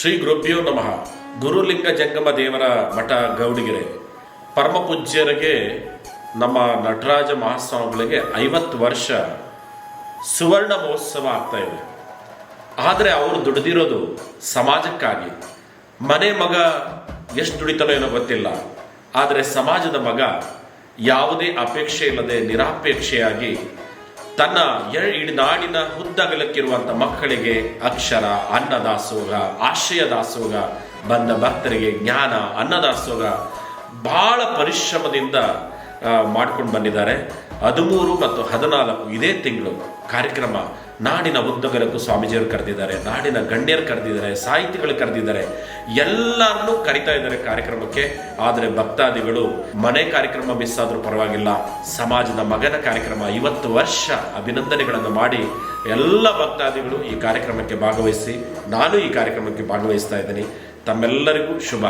ಶ್ರೀ ಗುರುಭ್ಯೋ ನಮಃ. ಗುರುಲಿಂಗ ಜಂಗಮ ದೇವರ ಮಠ ಗೌಡಿಗೆರೆ. ಪರಮ ಪೂಜ್ಯರಿಗೆ ನಮ್ಮ ನಟರಾಜ ಮಹಾಸ್ವಾಮಿಗಳಿಗೆ ಐವತ್ತು ವರ್ಷ ಸುವರ್ಣ ಮಹೋತ್ಸವ ಆಗ್ತಾ ಇದೆ. ಆದರೆ ಅವರು ದುಡಿದಿರೋದು ಸಮಾಜಕ್ಕಾಗಿ. ಮನೆ ಮಗ ಎಷ್ಟು ದುಡಿತಾನೋ ಏನೋ ಗೊತ್ತಿಲ್ಲ. ಆದರೆ ಸಮಾಜದ ಮಗ ಯಾವುದೇ ಅಪೇಕ್ಷೆ ಇಲ್ಲದೆ ನಿರಾಪೇಕ್ಷೆಯಾಗಿ ತನ್ನ ಎರಡು ನಾಡಿನ ಹುದ್ದಗಲಕ್ಕಿರುವಂಥ ಮಕ್ಕಳಿಗೆ ಅಕ್ಷರ, ಅನ್ನದಾಸೋಹ ಆಶ್ರಯ ದಾಸೋಹ ಬಂದ ಭಕ್ತರಿಗೆ ಜ್ಞಾನ, ಅನ್ನದಾಸೋಹ ಬಹಳ ಪರಿಶ್ರಮದಿಂದ ಮಾಡ್ಕೊಂಡು ಬಂದಿದ್ದಾರೆ. ಹದಿಮೂರು ಮತ್ತು ಹದಿನಾಲ್ಕು ಇದೇ ತಿಂಗಳು ಕಾರ್ಯಕ್ರಮ ನಾಡಿನ ಉದ್ದಗಲಕ್ಕೂ ಸ್ವಾಮೀಜಿಯವರು ಕರೆದಿದ್ದಾರೆ, ನಾಡಿನ ಗಣ್ಯರು ಕರೆದಿದ್ದಾರೆ, ಸಾಹಿತಿಗಳು ಕರೆದಿದ್ದಾರೆ. ಎಲ್ಲರನ್ನೂ ಕರಿತಾ ಇದ್ದಾರೆ ಕಾರ್ಯಕ್ರಮಕ್ಕೆ. ಆದರೆ ಭಕ್ತಾದಿಗಳು, ಮನೆ ಕಾರ್ಯಕ್ರಮ ಮಿಸ್ ಆದರೂ ಪರವಾಗಿಲ್ಲ. ಸಮಾಜದ ಮಗನ ಕಾರ್ಯಕ್ರಮ ಐವತ್ತು ವರ್ಷ ಅಭಿನಂದನೆಗಳನ್ನು ಮಾಡಿ ಎಲ್ಲ ಭಕ್ತಾದಿಗಳು ಈ ಕಾರ್ಯಕ್ರಮಕ್ಕೆ ಭಾಗವಹಿಸಿ, ನಾನು ಈ ಕಾರ್ಯಕ್ರಮಕ್ಕೆ ಭಾಗವಹಿಸ್ತಾ ಇದ್ದೀನಿ. ತಮ್ಮೆಲ್ಲರಿಗೂ ಶುಭ.